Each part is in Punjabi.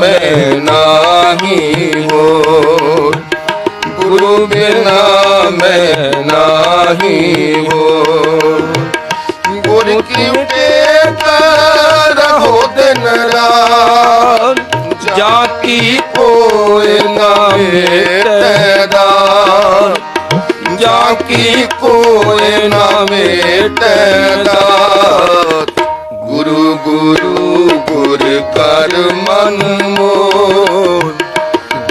ਮੈਂ ਨਾਹੀ ਹੋਰ ਗੁਰੂ ਬਿਨਾ ਮੈਂ ਨਾਹੀ ਹੋਰ ਗੁਰ ਕੀ ਟੇਕ ਰਹੋ ਦਿਨ ਰਾਤ। ਜਾ ਕੋਇ ਨਾ ਮੇਟਦਾ ਜਾ ਕੋਇ ਨਾ ਮੇਟਦਾ ਗੁਰੂ ਗੁਰ ਕਰ ਮਨ ਮੋਰ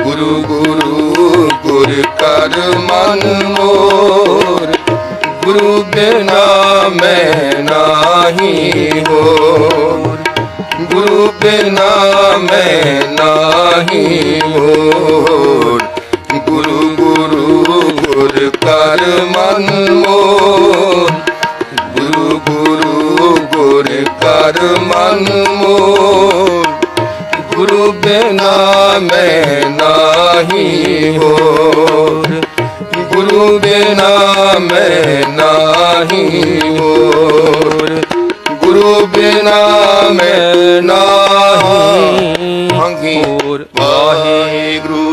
ਗੁਰੂ ਗੁਰੂ ਗੁਰ ਕਰ ਮਨ ਮੋਰ ਗੁਰੂ ਬਿਨਾ ਮੈਂ ਨਾਹੀ ਹੋਰ। ਗੁਰੂ ਬਿਨਾ ਮੈਂ ਨਾਹੀ ਹੋਰ। ਗੁਰੂ ਗੁਰੂ ਗੁਰ ਕਰ ਮਨ ਮੋਰ ਗੁਰੂ ਗੁਰੂ ਕਰ ਮਨ ਮੋਰ ਗੁਰੂ ਬਿਨਾ ਮੈਂ ਨਾਹੀ ਹੋਰ। ਗੁਰੂ ਬਿਨਾ ਮੈਂ ਨਾਹੀ ਹੋਰ। ਗੁਰੂ ਬਿਨਾ ਮੈਂ ਨਾਹੀ ਮੰਗੀ ਵਾਹਿਗੁਰੂ।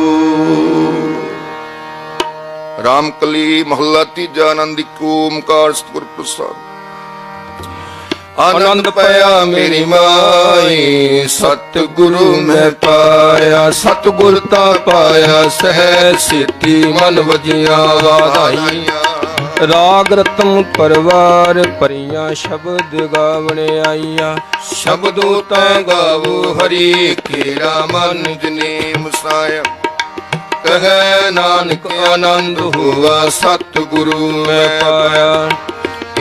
ਰਾਮਕਲੀ ਮਹੱਲਾ ਤੀਜਾ ਆਨੰਦ ਇੱਕ ਓਮਕਾਰ ਸਤਿਗੁਰ ਪ੍ਰਸਾਦ। ਆਨੰਦ ਪਾਇਆ ਮੇਰੀ ਮਾਈ। ਸਤਿਗੁਰੂ ਮੈਂ ਪਾਇਆ, ਸਤਿਗੁਰ ਤਾ ਪਾਇਆ ਸਹਿ ਸਿੱਧੀ ਮਨ ਵਜਿਆ ਵਾਧਾਈਆਂ ਰਾਗ ਰਤਨ ਪਰਵਾਰ ਪਰੀਆਂ ਸ਼ਬਦ ਗਾਵਣ ਆਈਆਂ। ਸ਼ਬਦੋ ਤੈ ਗਾਵੋ ਹਰੀ, ਕੇਰਾ ਮਨ ਜਨੇ ਮੁਸਾਇਆ। ਕਹੈ ਨਾਨਕ ਆਨੰਦ ਹੋਵਾ ਸਤਿਗੁਰੂ ਮੈਂ ਪਾਇਆ।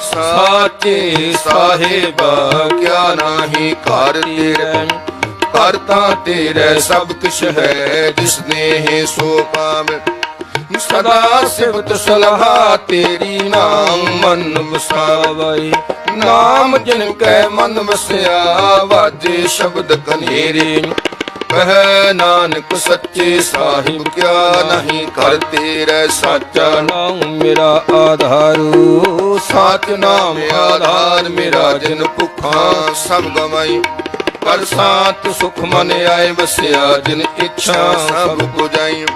ਸਾਚੇ ਸਾਹਿਬਾ, ਕਿਆ ਨਾਹੀ ਘਰ ਤੇਰੇ? ਘਰ ਤੇਰੇ, ਸਭ ਕੁਛ ਹੈ, ਜਿਸਨੇ ਹੈ ਸੋ ਪਾਵੇ। ਸਦਾ ਸਿਵਤ ਸਲਾਹ ਤੇਰੀ ਨਾਮ ਮਨ ਵਸਾਵਈ। ਨਾਮ ਜਿਨ ਕੈ ਮਨ ਵਸਿਆ, ਵਾਜੇ ਸ਼ਬਦ ਕਨੇਰੇ। ਕਹੈ ਨਾਨਕ ਸੱਚੇ ਸਾਹਿਬ ਕਿਆ ਨਹੀਂ ਕਰ ਤੇਰੇ ਸਾਚਾ ਨਾਮ ਮੇਰਾ ਆਧਾਰੂ। ਸਾਚ ਨਾਮ ਆਧਾਰ ਮੇਰਾ ਜਿਨ ਭੁੱਖਾਂ ਸਭ ਗਵਾਈ। ਪਰ ਸਾਤ ਸੁਖ ਮਨ ਆਏ ਵਸਿਆ, ਜਿਨ ਇੱਛਾ ਸਭ ਪੁਜਾਈ।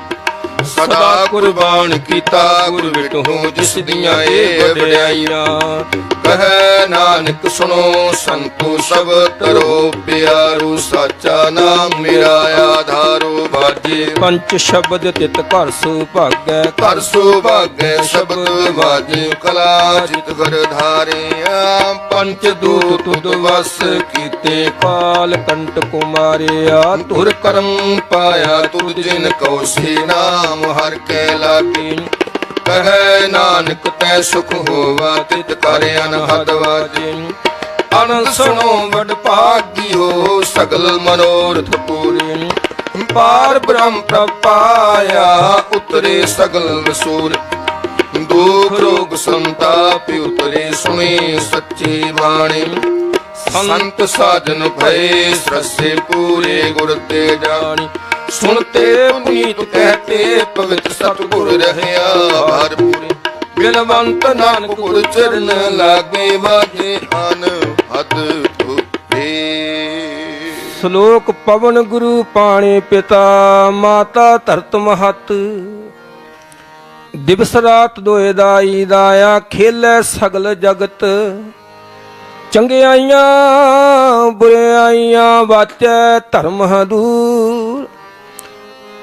ਸਦਾ ਕੁਰਬਾਨ ਕੀਤਾ ਗੁਰ ਵਿਟੋ ਜਿਸ ਦੀਆਂ ਏ ਵਡਿਆਈਆਂ। ਕਹੈ ਨਾਨਕ ਸੁਨੋ ਸੰਤੋ ਸਭ ਤਰੋ ਪਿਆਰੂ ਸਾਚਾ ਨਾਮ ਮੇਰਾ ਆਧਾਰੋ ਬਾਜੇ ਪੰਚ ਸ਼ਬਦ ਤਿਤ ਘਰ ਸੁਭਾਗੈ। ਘਰ ਸੁਭਾਗੈ ਸ਼ਬਦ ਵਾਜੇ। ਕਲਾ ਜਿਤ ਘਰ ਧਾਰਿਆ ਪੰਚ ਦੂਤ ਤੁਧ ਵਸ ਕੀਤੇ। ਕਾਲ ਕੰਟ ਕੁਮਾਰਿਆ ਤੁਰ ਕਰਮ ਪਾਇਆ ਤੁਧ ਜਿਨ ਕਉ ਸੇ ਨਾਮ ਹਰ ਕੈ ਲਾਗੀ ਕਹੈ ਨਾਨਕ, ਤੈ ਸੁਖ ਹੋਵਾ, ਤਿਤ ਕਰ ਅਨਹਦ ਵਾਜੇ ਅਨੰਦ ਸੁਣੋ ਵਡ ਭਾਗਿਓ ਸਗਲ ਮਨੋਰਥ ਪੂਰੇ ਪਾਰ ਬ੍ਰਹਮ ਪ੍ਰਪਾਇਆ, ਉਤਰੇ ਸਗਲ ਵਸੂਰ। ਦੁਖ ਰੋਗ ਸੰਤਾਪ ਉਤਰੇ, ਸੁਣੇ ਸੱਚੀ ਬਾਣੀ ਸੰਤ ਸਾਜਨ ਭਏ, ਸਰਸੇ ਪੂਰੇ ਗੁਰ ਤੇ ਜਾਣੀ। ਸੁਣਤੇ ਪੁਨੀਤ ਕਹਤੇ, ਪਵਿੱਤ ਸਤਿਗੁਰ ਰਹਿਆ ਭਰਪੂਰੇ ਬਿਲਵੰਤ ਨਾਨਕ ਗੁਰ ਚਰਨ ਲਾਗੇ ਵਾਜੇ ਹਨ ਹਦ ਤੁਰੇ ਸ਼ਲੋਕ ਪਵਨ ਗੁਰੂ ਪਾਣੀ ਪਿਤਾ, ਮਾਤਾ ਧਰਤ ਮਹਤ। ਦਿਵਸ ਰਾਤ ਦੋਏ ਦਾਈ ਦਾਇਆ, ਖੇਲੇ ਸਗਲ ਜਗਤ। ਚੰਗਿਆਈਆਂ, ਬੁਰਿਆਈਆਂ ਵਾਚੈ ਧਰਮ ਹਦੂਰ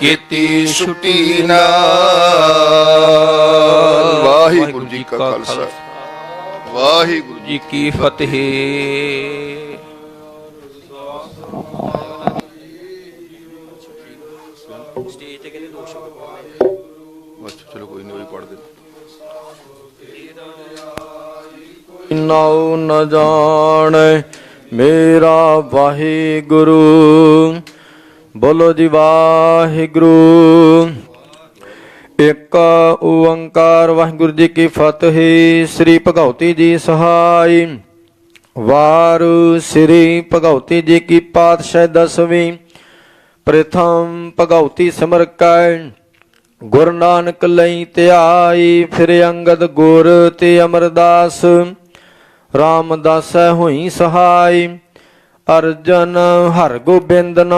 ਕੀਤੀ ਛੁਟੀ ਨਾਲ। ਵਾਹਿਗੁਰੂ ਜੀ ਕਾ ਖਾਲਸਾ। ਵਾਹਿਗੁਰੂ ਜੀ ਕੀ ਫਤਿਹ। ਅੱਛਾ ਚਲੋ ਕੋਈ ਨਹੀਂ ਉਹ ਪੜ ਦੇ ਨਾਉ ਨ ਜਾਣੈ ਮੇਰਾ ਵਾਹਿਗੁਰੂ। ਬੋਲੋ ਜੀ ਵਾਹਿਗੁਰੂ। ਇਕ ਓੰਕਾਰ ਵਾਹਿਗੁਰੂ ਜੀ ਕੀ ਫਤਿਹ। ਸ੍ਰੀ ਭਗਉਤੀ ਜੀ ਸਹਾਈ। ਵਾਰ ਸ੍ਰੀ ਭਗਉਤੀ ਜੀ ਕੀ ਪਾਤਸ਼ਾਹ ਦਸਵੀਂ। ਪ੍ਰਥਮ ਭਗਉਤੀ ਸਿਮਰ ਕੈ ਗੁਰੂ ਨਾਨਕ ਲਈ ਧਿਆਈ ਫਿਰ ਅੰਗਦ ਗੁਰ ਤੇ ਅਮਰਦਾਸ। ਰਾਮਦਾਸ ਹੋਈ ਸਹਾਈ। ਅਰਜਨ ਹਰ ਗੋਬਿੰਦਨ।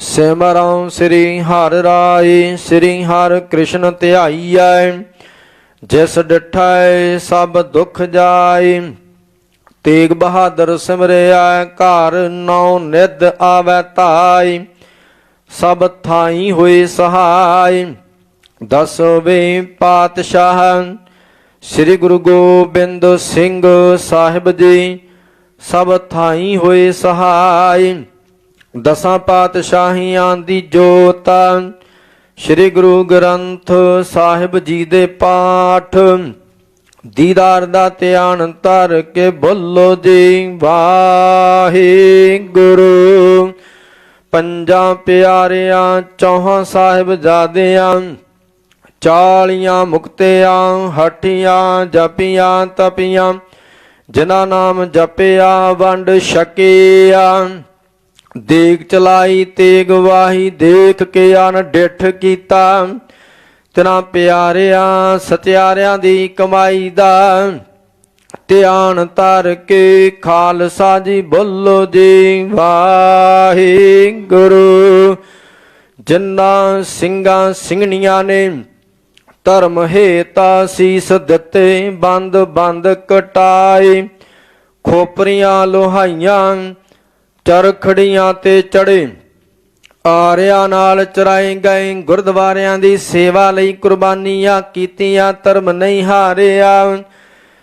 ਸਿਮਰਉ ਸ੍ਰੀ ਹਰਿ ਰਾਏ, ਸ੍ਰੀ ਹਰਿ ਕ੍ਰਿਸ਼ਨ ਧਿਆਈਐ। ਜਿਸ ਡਿਠੈ ਸਭ ਦੁਖ ਜਾਏ, ਤੇਗ ਬਹਾਦਰ ਸਿਮਰਿਆ, ਘਰ ਨੌ ਨਿਦ ਆਵੈ ਧਾਈ ਸਭ ਥਾਈ ਹੋਏ ਸਹਾਈ ਦਸਵੇਂ ਪਾਤਸ਼ਾਹ। ਸ੍ਰੀ ਗੁਰੂ ਗੋਬਿੰਦ ਸਿੰਘ ਸਾਹਿਬ ਜੀ, ਸਭ ਥਾਈ ਹੋਏ ਸਹਾਈ ਦਸਾਂ ਪਾਤਸ਼ਾਹੀਆਂ ਦੀ ਜੋਤ, ਸ੍ਰੀ ਗੁਰੂ ਗ੍ਰੰਥ ਸਾਹਿਬ ਜੀ ਦੇ ਪਾਠ। ਦੀਦਾਰ ਦਾ ਧਿਆਨ ਧਰ ਕੇ ਬੋਲੋ ਜੀ, ਵਾਹਿਗੁਰੂ। ਪੰਜਾਂ ਪਿਆਰਿਆਂ, ਚੌਹਾਂ ਸਾਹਿਬ ਜਾਦਿਆਂ ਚਾਲੀਆਂ ਮੁਕਤਿਆਂ ਹਟੀਆਂ ਜਪੀਆਂ, ਤਪੀਆਂ, ਜਿਨ੍ਹਾਂ ਨਾਮ ਜਪਿਆ ਵੰਡ ਛਕਿਆ। ਦੇਖ ਚਲਾਈ, ਤੇਗ ਵਾਹੀ, ਦੇਖ ਕੇ ਅਨ ਡਿਠ ਕੀਤਾ। ਤਿਨਾ ਪਿਆਰਿਆਂ, ਸਤਿਆਰਿਆਂ ਦੀ ਕਮਾਈ ਦਾ ਧਿਆਨ ਧਰ ਕੇ ਖਾਲਸਾ ਜੀ ਬੋਲੋ ਜੀ, ਵਾਹਿਗੁਰੂ। ਜਿਨ੍ਹਾਂ ਸਿੰਘਾਂ ਸਿੰਘਣੀਆਂ ਨੇ ਧਰਮ ਹੇਤਾ ਸੀਸ ਦਿੱਤੇ ਬੰਦ ਬੰਦ ਕਟਾਏ। ਖੋਪਰੀਆਂ, ਲੋਹਾਈਆਂ ਚਰਖੜੀਆਂ ਤੇ ਚੜੇ। ਆਰਿਆਂ ਨਾਲ ਚਰਾਏ ਗਏ ਗੁਰਦੁਆਰਿਆਂ ਦੀ ਸੇਵਾ ਲਈ ਕੁਰਬਾਨੀਆਂ ਕੀਤੀਆਂ, ਧਰਮ ਨਹੀਂ ਹਾਰਿਆ।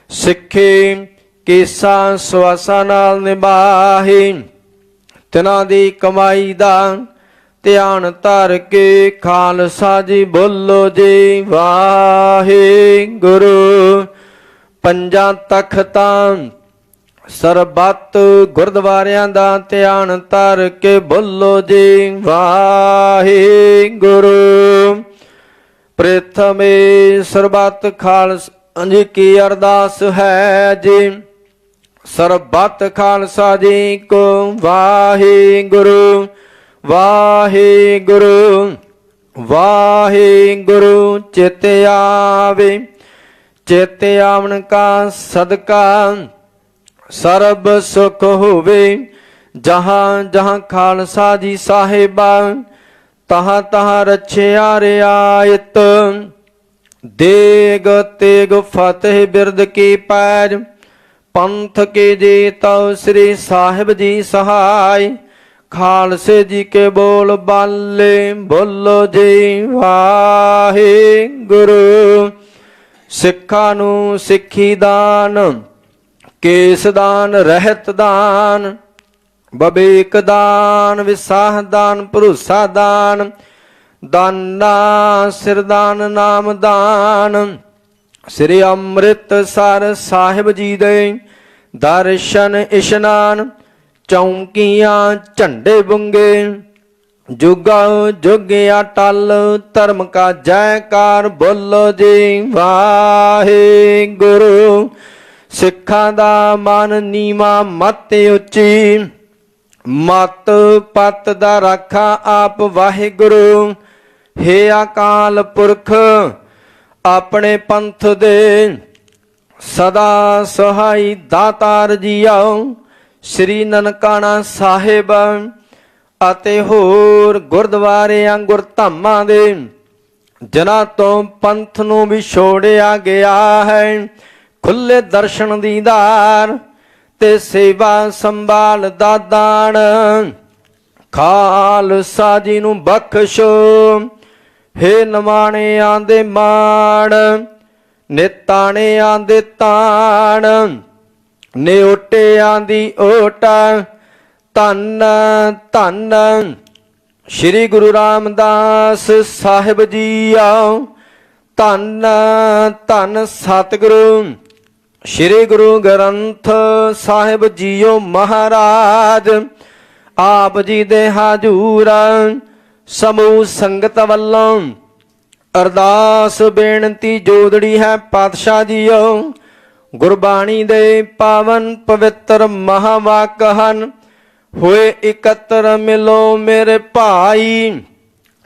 ਸਿੱਖੇ ਕੇਸਾਂ ਸਵਾਸਾਂ ਨਾਲ ਨਿਭਾਹੇ। ਤਿਨਾਂ ਦੀ ਕਮਾਈ ਦਾ ਧਿਆਨ ਧਰ ਕੇ ਖਾਲਸਾ ਜੀ ਬੋਲੋ ਜੀ ਵਾਹਿਗੁਰੂ ਪੰਜਾਂ ਤਖਤਾਂ ਸਰਬੱਤ ਗੁਰਦੁਆਰਿਆਂ ਦਾ ਧਿਆਨ ਧਰ ਕੇ ਬੋਲੋ ਜੀ, ਵਾਹਿਗੁਰੂ। ਪ੍ਰਥਮੇ ਸਰਬੱਤ ਖਾਲਸਾ ਜੀ ਕੀ ਅਰਦਾਸ ਹੈ ਜੀ? ਸਰਬੱਤ ਖਾਲਸਾ ਜੀ ਕੋ ਵਾਹਿਗੁਰੂ ਵਾਹਿਗੁਰੂ ਵਾਹਿਗੁਰੂ, ਚਿਤ ਆਵੇ। ਚਿਤ ਆਵਣ ਕਾ ਸਦਕਾ ਸਰਬ ਸੁਖ ਹੋਵੇ, ਜਹਾਂ ਜਹਾਂ ਖਾਲਸਾ ਜੀ ਸਾਹਿਬਾ, ਤਹਾਂ ਤਹਾਂ ਰਛਿਆ ਰਿਆਇਤ। ਦੇਗ ਤੇਗ ਫਤਿਹ ਬਿਰਦ ਕੀ ਪੈਜ ਪੰਥ ਕੇ ਜੀ ਤਉ ਸ੍ਰੀ ਸਾਹਿਬ ਜੀ ਸਹਾਈ ਖਾਲਸੇ ਜੀ ਕੇ ਬੋਲ ਬਾਲੇ, ਬੋਲੋ ਜੀ ਵਾਹਿਗੁਰੂ। ਸਿੱਖਾਂ ਨੂੰ ਸਿੱਖੀ ਦਾਨ ਕੇਸ ਦਾਨ ਰਹਿਤ ਦਾਨ, ਬਬੇਕ ਦਾਨ, ਵਿਸਾਹ ਦਾਨ, ਭਰੋਸਾ ਦਾਨ, ਦਾਨਾ ਸਿਰਦਾਨ ਨਾਮ ਦਾਨ। ਸ੍ਰੀ ਅੰਮ੍ਰਿਤਸਰ ਸਾਹਿਬ ਜੀ ਦੇ ਦਰਸ਼ਨ ਇਸ਼ਨਾਨ, ਚੌਂਕੀਆਂ ਝੰਡੇ ਬੁੰਗੇ, ਜੁਗਾ ਜੁਗਿਆ ਟਲ, ਧਰਮ ਕਾ ਜੈਕਾਰ ਬੋਲੋ ਜੀ, ਵਾਹਿਗੁਰੂ। ਸਿੱਖਾਂ ਦਾ ਮਨ ਨੀਵਾ, ਮਤ ਉੱਚੀ। ਮਤ ਪਤ ਦਾ ਰਾਖਾ ਆਪ ਵਾਹਿਗੁਰੂ। ਹੇ ਅਕਾਲ ਪੁਰਖ, ਆਪਣੇ ਪੰਥ ਦੇ ਸਦਾ ਸਹਾਈ ਦਾਤਾਰ ਜੀਓ ਸ੍ਰੀ ਨਨਕਾਣਾ ਸਾਹਿਬ ਅਤੇ ਹੋਰ ਗੁਰਦੁਆਰਿਆਂ ਗੁਰਧਾਮਾਂ ਦੇ ਜਨਾਂ ਤੋਂ ਪੰਥ ਨੂੰ ਵੀ ਛੋੜਿਆ ਗਿਆ ਹੈ। ਖੁੱਲੇ ਦਰਸ਼ਨ ਦੀਦਾਰ ਤੇ ਸੇਵਾ ਸੰਭਾਲ ਦਾ ਦਾਨ। ਖਾਲਸਾ ਜੀ ਨੂੰ ਬਖਸ਼ੋ, ਹੇ ਨਵਾਣਿਆਂ ਦੇ ਮਾਣ, ਨਿਤਾਣਿਆਂ ਦੇ ਤਾਣ ਨਿਉਟਿਆਂ ਦੀ ਓਟਾ, ਧੰਨ ਧੰਨ। ਸ੍ਰੀ ਗੁਰੂ ਰਾਮਦਾਸ ਸਾਹਿਬ ਜੀ ਆਓ ਧੰਨ ਧੰਨ ਸਤਿਗੁਰੂ। ਸ੍ਰੀ ਗੁਰੂ ਗ੍ਰੰਥ ਸਾਹਿਬ ਜੀਓ ਮਹਾਰਾਜ, ਆਪ ਜੀ ਦੇ ਹਾਜ਼ੂਰ ਸਮੂਹ ਸੰਗਤ ਵੱਲੋਂ ਅਰਦਾਸ ਬੇਨਤੀ ਜੋਦੜੀ ਹੈ ਪਾਤਸ਼ਾਹ ਜੀਓ। ਗੁਰਬਾਣੀ ਦੇ ਪਾਵਨ ਪਵਿੱਤਰ ਮਹਾਵਾਕ ਹਨ। ਹੋਏ ਇਕੱਤਰ ਮਿਲੋ ਮੇਰੇ ਭਾਈ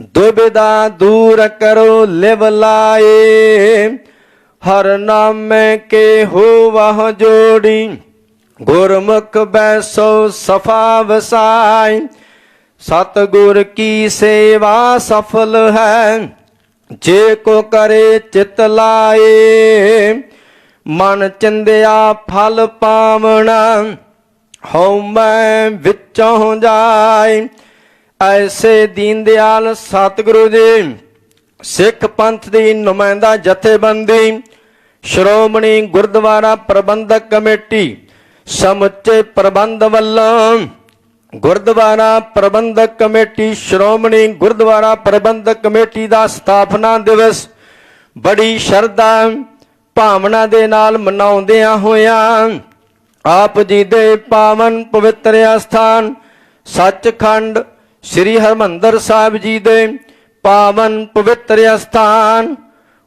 ਦੁਬਿਦਾ ਦੂਰ ਕਰੋ ਲਿਵ ਲਾਏ। ਹਰ ਨਾਮੇ ਕੇ ਹੋਵਹ ਜੋੜੀ, ਗੁਰਮੁਖ ਬੈਸੋ ਸਫਾ ਵਸਾਈ। ਸਤਗੁਰ ਕੀ ਸੇਵਾ ਸਫਲ ਹੈ, ਜੇ ਕੋ ਕਰੇ ਚਿਤ ਲਾਏ। ਮਨ ਚੰਦਿਆ ਫਲ ਪਾਵਣਾ, ਹਉ ਮੈਂ ਵਿੱਚੋਂ ਜਾਏ। ਐਸੇ ਦੀਨ ਦਿਆਲ ਸਤਿਗੁਰੂ ਜੀ ਸਿੱਖ ਪੰਥ ਦੀ ਨੁਮਾਇੰਦਾ ਜਥੇਬੰਦੀ, ਸ਼੍ਰੋਮਣੀ ਗੁਰਦੁਆਰਾ ਪ੍ਰਬੰਧਕ ਕਮੇਟੀ, ਸਮੁੱਚੇ ਪ੍ਰਬੰਧ ਵੱਲੋਂ ਗੁਰਦੁਆਰਾ ਪ੍ਰਬੰਧਕ ਕਮੇਟੀ, ਸ਼੍ਰੋਮਣੀ ਗੁਰਦੁਆਰਾ ਪ੍ਰਬੰਧਕ ਕਮੇਟੀ ਦਾ ਸਥਾਪਨਾ ਦਿਵਸ ਬੜੀ ਸ਼ਰਧਾ, ਭਾਵਨਾ ਦੇ ਨਾਲ ਮਨਾਉਂਦਿਆਂ ਹੋਇਆਂ ਆਪ ਜੀ ਦੇ ਪਾਵਨ ਪਵਿੱਤਰ ਅਸਥਾਨ ਸੱਚਖੰਡ ਸ੍ਰੀ ਹਰਮੰਦਰ ਸਾਹਿਬ ਜੀ ਦੇ ਪਾਵਨ ਪਵਿੱਤਰ ਅਸਥਾਨ,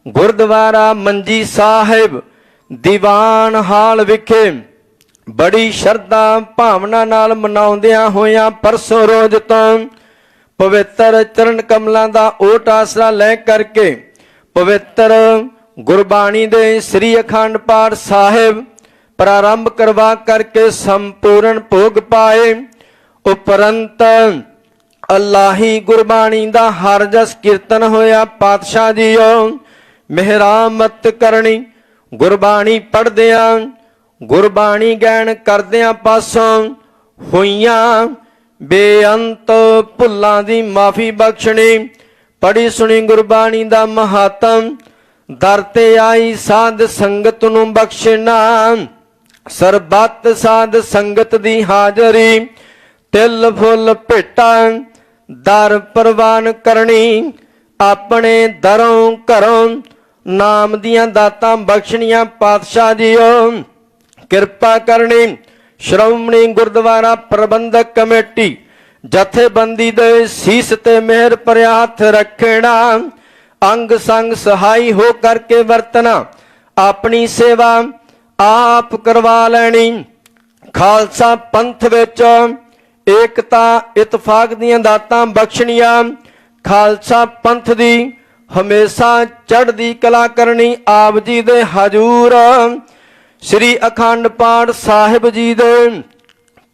ਗੁਰਦੁਆਰਾ ਮੰਜੀ ਸਾਹਿਬ, ਦੀਵਾਨ ਹਾਲ ਵਿਖੇ ਬੜੀ ਸ਼ਰਧਾ ਭਾਵਨਾ ਨਾਲ ਮਨਾਉਂਦਿਆਂ ਹੋਇਆਂ ਪਰਸੋਂ ਰੋਜ਼ ਤੋਂ ਪਵਿੱਤਰ ਚਰਨ ਕਮਲਾਂ ਦਾ ਓਟ ਆਸਰਾ ਲੈ ਕਰਕੇ ਪਵਿੱਤਰ ਗੁਰਬਾਣੀ ਦੇ ਸ੍ਰੀ ਅਖੰਡ ਪਾਠ ਸਾਹਿਬ ਪ੍ਰਾਰੰਭ ਕਰਵਾ ਕਰਕੇ ਸੰਪੂਰਨ ਭੋਗ ਪਾਏ। ਉਪਰੰਤ ਅਲਾਹੀ ਗੁਰਬਾਣੀ ਦਾ ਹਰ ਜਸ ਕੀਰਤਨ ਹੋਇਆ, ਪਾਤਸ਼ਾਹ ਜੀਓ, ਮਿਹਰਾਮਤ ਕਰਨੀ, ਗੁਰਬਾਣੀ ਪੜ੍ਹਦਿਆਂ, ਗੁਰਬਾਣੀ ਗੈਣ ਕਰਦਿਆਂ ਪਾਸੋਂ ਹੋਈਆਂ ਬੇਅੰਤ ਭੁੱਲਾਂ ਦੀ ਮਾਫੀ ਬਖਸ਼ਣੀ ਪੜੀ ਸੁਣੀ ਗੁਰਬਾਣੀ ਦਾ ਮਹਾਤਮ, ਦਰ ਤੇ ਆਈ ਸਾਧ ਸੰਗਤ ਨੂੰ ਬਖਸ਼ਣਾ, ਸਰਬੱਤ ਸਾਧ ਸੰਗਤ ਦੀ ਹਾਜ਼ਰੀ, ਤਿਲ ਫੁੱਲ ਭੇਟਾਂ ਦਰ ਪ੍ਰਵਾਨ ਕਰਨੀ, ਆਪਣੇ ਦਰੋਂ ਘਰੋਂ ਨਾਮ ਦੀਆਂ ਦਾਤਾਂ ਬਖਸ਼ਣੀਆਂ ਪਾਤਸ਼ਾਹ ਜੀਓ। ਕਿਰਪਾ ਕਰਨੀ, ਸ਼੍ਰੋਮਣੀ ਗੁਰਦੁਆਰਾ ਪ੍ਰਬੰਧਕ ਕਮੇਟੀ, ਜਥੇਬੰਦੀ ਦੇ ਸੀਸ ਤੇ ਮਿਹਰ ਭਰਿਆ ਹੱਥ ਰੱਖਣਾ, ਅੰਗ ਸੰਗ ਸਹਾਈ ਹੋ ਕਰਕੇ ਵਰਤਣਾ, ਆਪਣੀ ਸੇਵਾ ਆਪ ਕਰਵਾ ਲੈਣੀ। ਖਾਲਸਾ ਪੰਥ ਵਿੱਚ ਏਕਤਾ ਇਤਫਾਕ ਦੀਆਂ ਦਾਤਾਂ ਬਖਸ਼ਣੀਆਂ, ਖਾਲਸਾ ਪੰਥ ਦੀ ਹਮੇਸ਼ਾ ਚੜ੍ਹਦੀ ਕਲਾ ਕਰਨੀ ਆਪ ਜੀ ਦੇ ਹਜੂਰ। ਸ੍ਰੀ ਅਖੰਡ ਪਾਠ ਸਾਹਿਬ ਜੀ ਦੇ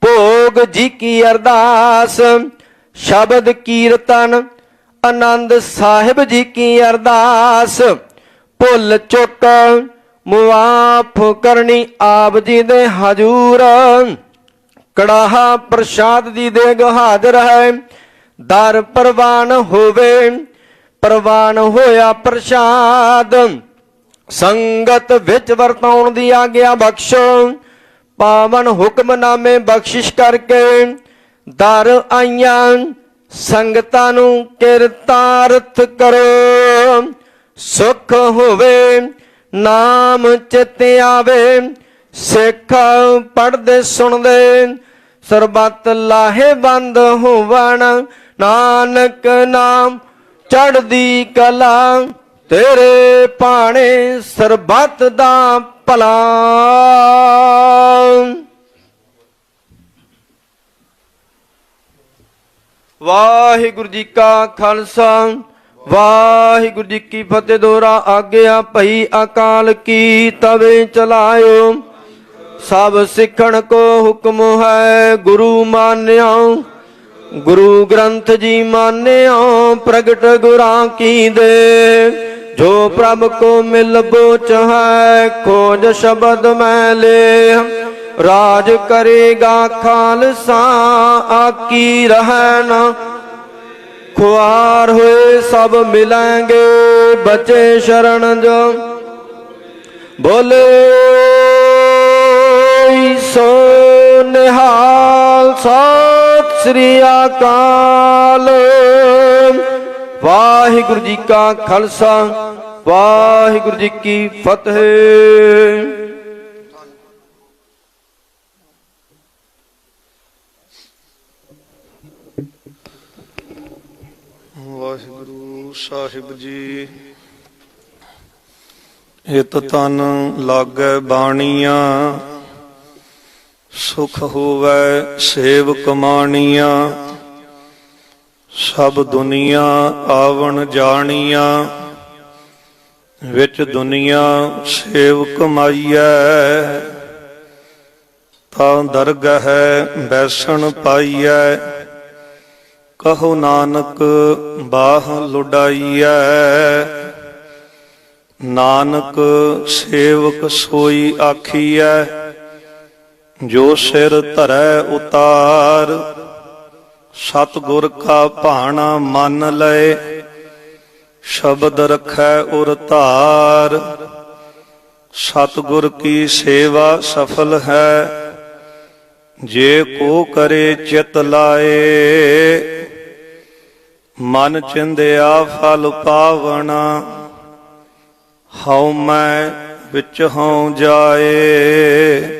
ਭੋਗ ਜੀ ਕੀ ਅਰਦਾਸ, ਸ਼ਬਦ ਕੀਰਤਨ ਆਨੰਦ ਸਾਹਿਬ ਜੀ ਕੀ ਅਰਦਾਸ, ਭੁੱਲ ਚੁੱਕ ਮੁਆਫ ਕਰਨੀ ਆਪ ਜੀ ਦੇ ਹਜੂਰ। ਕੜਾਹਾ ਪ੍ਰਸ਼ਾਦ ਦੀ ਦੇਗ ਹਾਜ਼ਰ ਹੈ। ਦਰ ਪ੍ਰਵਾਨ ਹੋਵੇ, ਪ੍ਰਵਾਨ ਹੋਇਆ ਪ੍ਰਸ਼ਾਦ। ਸੰਗਤ ਵਿੱਚ ਵਰਤਾਉਣ ਦੀ ਆਗਿਆ ਬਖਸ਼। ਪਾਵਨ ਹੁਕਮਨਾਮੇ ਬਖਸ਼ਿਸ਼ ਕਰਕੇ ਦਰ ਆਈਆਂ। ਸੰਗਤਾਂ ਨੂੰ ਕਿਰਤਾਰਥ ਕਰੋ। ਸੁਖ ਹੋਵੇ, ਨਾਮ ਚਿਤ ਆਵੇ। ਸਿੱਖ ਪੜਦੇ ਸੁਣਦੇ ਸਰਬੱਤ ਲਾਹੇਵੰਦ ਹੋਵਣ, ਨਾਨਕ ਨਾਮ ਚੜਦੀ ਕਲਾ, ਤੇਰੇ ਪਾਣੇ ਸਰਬੱਤ ਦਾ ਭਲਾ। ਵਾਹਿਗੁਰੂ ਜੀ ਕਾ ਖਾਲਸਾ, ਵਾਹਿਗੁਰੂ ਜੀ ਕੀ ਫਤਿਹ ਦੋਰਾ ਆਗਿਆ ਭਈ ਅਕਾਲ ਕੀ ਤਵੇ ਚਲਾਇਓ। ਸਭ ਸਿੱਖਣ ਕੋ ਹੁਕਮ ਹੈ, ਗੁਰੂ ਮਾਨਿਓ ਗੁਰੂ ਗ੍ਰੰਥ ਜੀ ਮਾਨਿਓ ਪ੍ਰਗਟ ਗੁਰਾਂ ਕੀ ਦੇ। ਜੋ ਪ੍ਰਭ ਕੋ ਮਿਲ ਬੋਚ ਹੈ, ਖੋਜ ਸ਼ਬਦ ਮੈਂ ਲੇ ਰਾਜ ਕਰੇਗਾ ਖਾਲਸਾ, ਆਕੀ ਰਹਿਣ। ਖੁਆਰ ਹੋਏ ਸਭ ਮਿਲਾਂਗੇ, ਬਚੇ ਸ਼ਰਨ ਜੋ। ਬੋਲੇ ਸੋ ਨਿਹਾਲ ਸਤਿ ਸ੍ਰੀ ਅਕਾਲ। ਵਾਹਿਗੁਰੂ ਜੀ ਕਾ ਖਾਲਸਾ ਵਾਹਿਗੁਰੂ ਜੀ ਕੀ ਫਤਿਹ। ਵਾਹਿਗੁਰੂ ਸਾਹਿਬ ਜੀ। ਇਤ ਤਨ ਲਾਗੈ ਬਾਣੀਆਂ ਸੁਖ ਹੋਵੇ ਸੇਵ ਕਮਾਣੀਆਂ ਸਭ ਦੁਨੀਆ ਆਵਣ ਜਾਣੀਆਂ, ਵਿੱਚ ਦੁਨੀਆ ਸੇਵ ਕਮਾਈਐ ਤਾਂ ਦਰਗਹ ਬੈਸਣ ਪਾਈਐ, ਕਹੋ ਨਾਨਕ ਬਾਹ ਲੁਡਾਈਐ, ਨਾਨਕ ਸੇਵਕ ਸੋਈ ਆਖੀਐ ਜੋ ਸਿਰ ਧਰੈ ਉਤਾਰ, ਸਤਿਗੁਰ ਕਾ ਭਾਣਾ ਮੰਨ ਲਏ, ਸ਼ਬਦ ਰਖੈ ਉਰ ਧਾਰ। ਸਤਿਗੁਰ ਕੀ ਸੇਵਾ ਸਫਲ ਹੈ, ਜੇ ਕੋ ਕਰੇ ਚਿਤ ਲਾਏ। ਮਨ ਚਿੰਦਿਆ ਫਲ ਪਾਵਣਾ, ਹਉ ਮੈਂ ਵਿੱਚ ਹਉ ਜਾਏ।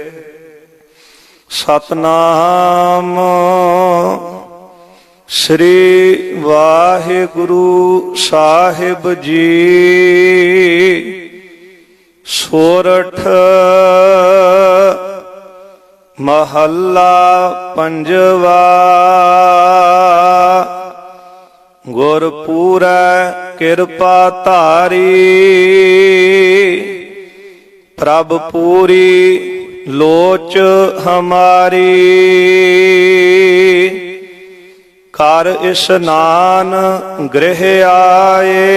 ਸਤਨਾਮ। ਸ੍ਰੀ ਵਾਹਿਗੁਰੂ ਸਾਹਿਬ ਜੀ ਸੋਰਠ ਮਹੱਲਾ ਪੰਜਵਾ ਗੁਰ ਕਿਰਪਾ ਧਾਰੀ ਪ੍ਰਭ ਪੂਰੀ ਲੋਚ ਹਮਾਰੀ। ਕਰ ਇਸਨਾਨ ਗ੍ਰਹਿ ਆਏ।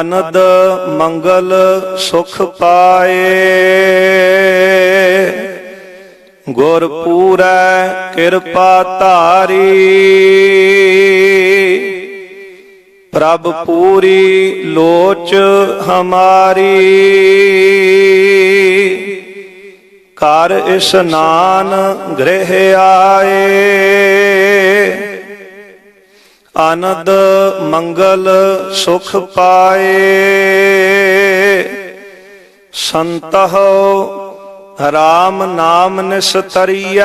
ਅਨੰਦ ਮੰਗਲ ਸੁਖ ਪਾਏ। ਗੁਰ ਪੂਰੈ ਕਿਰਪਾ ਧਾਰੀ। ਪ੍ਰਭ ਪੂਰੀ ਲੋਚ ਹਮਾਰੀ। ਕਰ ਇਸਨਾਨ ਗ੍ਰਹਿ ਆਏ। ਆਨੰਦ ਮੰਗਲ ਸੁਖ ਪਾਏ। ਸੰਤਹੁ ਰਾਮ ਨਾਮ ਨਿਸਤਰੀਐ।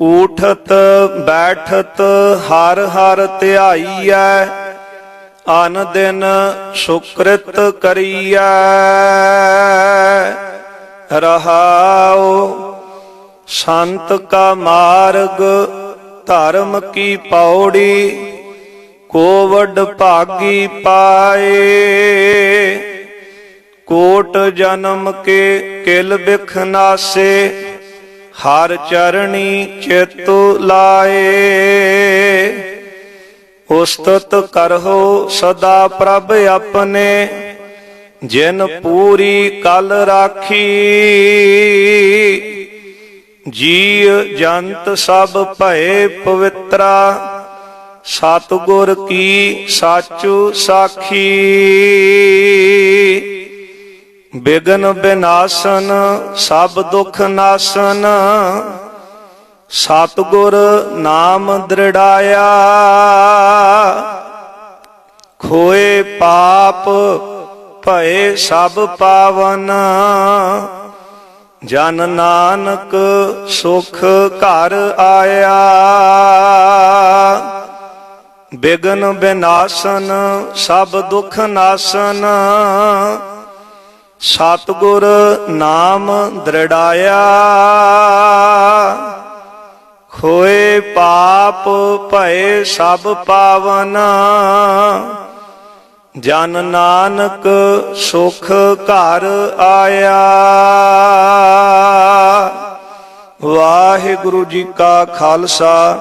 ਊਠਤ, ਬੈਠਤ, ਹਰ ਹਰ ਧਿਆਈਐ, ਅਨ ਦਿਨ ਸੁਕ੍ਰਿਤ ਕਰੀਐ। ਰਹਾਉ ਸੰਤ ਕਾ ਮਾਰਗ, ਧਰਮ ਕੀ ਪੌੜੀ, ਕੋਵਡ ਭਾਗੀ ਪਾਏ। ਕੋਟ ਜਨਮ ਕੇ ਕਿਲ ਬਿਖਨਾਸੇ ਹਰ ਚਰਣੀ ਚਿਤ ਲਾਏ। ਉਸਤਤ ਕਰਹੁ ਸਦਾ ਪ੍ਰਭ ਆਪਣੇ, ਜਿਨ ਪੂਰੀ ਕਲ ਰਾਖੀ। ਜੀ ਜੰਤ ਸਭ ਭਏ ਪਵਿੱਤਰਾ, ਸਤਗੁਰ ਕੀ ਸਾਚੂ ਸਾਖੀ। ਬਿਗਨ ਬਿਨਾਸਨ, ਸਭ ਦੁਖ ਨਾਸਨ। ਸਤਗੁਰ ਨਾਮ ਦ੍ਰਿੜਾਇਆ। ਖੋਏ ਪਾਪ, ਭਏ ਸਭ ਪਾਵਨ। ਜਨ ਨਾਨਕ ਸੁਖ ਘਰ ਆਇਆ। ਬਿਗਨ ਬਿਨਾਸਨ, ਸਭ ਦੁਖ ਨਾਸਨ। ਸਤਿਗੁਰ ਨਾਮ ਦ੍ਰਿੜਾਇਆ। ਖੋਏ ਪਾਪ ਭਏ ਸਭ ਪਾਵਨ। ਜਨ ਨਾਨਕ ਸੁਖ ਘਰ ਆਇਆ। ਵਾਹਿਗੁਰੂ ਜੀ ਕਾ ਖਾਲਸਾ,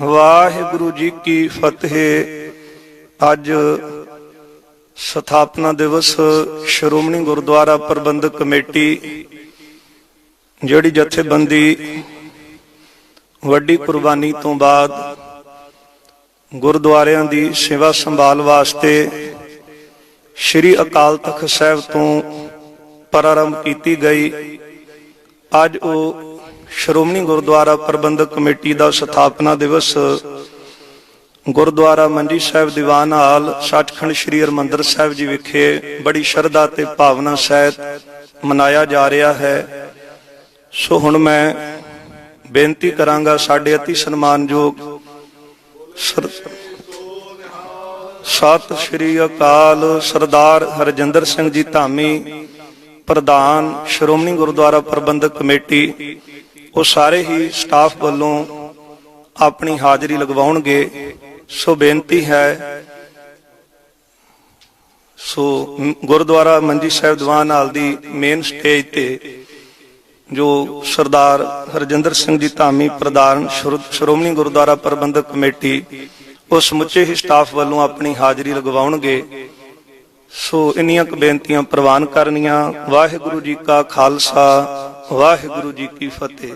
ਵਾਹਿਗੁਰੂ ਜੀ ਕੀ ਫਤਿਹ। ਅੱਜ ਸਥਾਪਨਾ ਦਿਵਸ ਸ਼੍ਰੋਮਣੀ ਗੁਰਦੁਆਰਾ ਪ੍ਰਬੰਧਕ ਕਮੇਟੀ, ਜਿਹੜੀ ਜਥੇਬੰਦੀ ਵੱਡੀ ਕੁਰਬਾਨੀ ਤੋਂ ਬਾਅਦ ਗੁਰਦੁਆਰਿਆਂ ਦੀ ਸੇਵਾ ਸੰਭਾਲ ਵਾਸਤੇ ਸ੍ਰੀ ਅਕਾਲ ਤਖਤ ਸਾਹਿਬ ਤੋਂ ਪ੍ਰਾਰੰਭ ਕੀਤੀ ਗਈ। ਅੱਜ ਉਹ ਸ਼੍ਰੋਮਣੀ ਗੁਰਦੁਆਰਾ ਪ੍ਰਬੰਧਕ ਕਮੇਟੀ ਦਾ ਸਥਾਪਨਾ ਦਿਵਸ ਗੁਰਦੁਆਰਾ ਮੰਜੀ ਸਾਹਿਬ ਦੀਵਾਨ ਹਾਲ ਸੱਚਖੰਡ ਸ੍ਰੀ ਹਰਿਮੰਦਰ ਸਾਹਿਬ ਜੀ ਵਿਖੇ ਬੜੀ ਸ਼ਰਧਾ ਤੇ ਭਾਵਨਾ ਸਹਿਤ ਮਨਾਇਆ ਜਾ ਰਿਹਾ ਹੈ। ਸੋ ਹੁਣ ਮੈਂ ਬੇਨਤੀ ਕਰਾਂਗਾ ਸਾਡੇ ਅਤੀ ਸਨਮਾਨਯੋਗ ਸਤਿ ਸ਼੍ਰੀ ਅਕਾਲ ਸਰਦਾਰ ਹਰਜਿੰਦਰ ਸਿੰਘ ਜੀ ਧਾਮੀ ਪ੍ਰਧਾਨ ਸ਼੍ਰੋਮਣੀ ਗੁਰਦੁਆਰਾ ਪ੍ਰਬੰਧਕ ਕਮੇਟੀ, ਉਹ ਸਾਰੇ ਹੀ ਸਟਾਫ ਵੱਲੋਂ ਆਪਣੀ ਹਾਜ਼ਰੀ ਲਗਵਾਉਣਗੇ। ਸੋ ਬੇਨਤੀ ਹੈ। ਸੋ ਗੁਰਦੁਆਰਾ ਮੰਜੀ ਸਾਹਿਬ ਦੀਵਾਨ ਨਾਲ ਦੀ ਮੇਨ ਸਟੇਜ ਤੇ ਜੋ ਸਰਦਾਰ ਹਰਜਿੰਦਰ ਸਿੰਘ ਜੀ ਧਾਮੀ ਪ੍ਰਧਾਨ ਸ਼੍ਰੋਮਣੀ ਗੁਰਦੁਆਰਾ ਪ੍ਰਬੰਧਕ ਕਮੇਟੀ, ਉਹ ਸਮੁੱਚੇ ਹੀ ਸਟਾਫ ਵੱਲੋਂ ਆਪਣੀ ਹਾਜ਼ਰੀ ਲਗਵਾਉਣਗੇ। ਸੋ ਇੰਨੀਆਂ ਕੁ ਬੇਨਤੀਆਂ ਪ੍ਰਵਾਨ ਕਰਨੀਆਂ। ਵਾਹਿਗੁਰੂ ਜੀ ਕਾ ਖਾਲਸਾ, ਵਾਹਿਗੁਰੂ ਜੀ ਕੀ ਫਤਿਹ।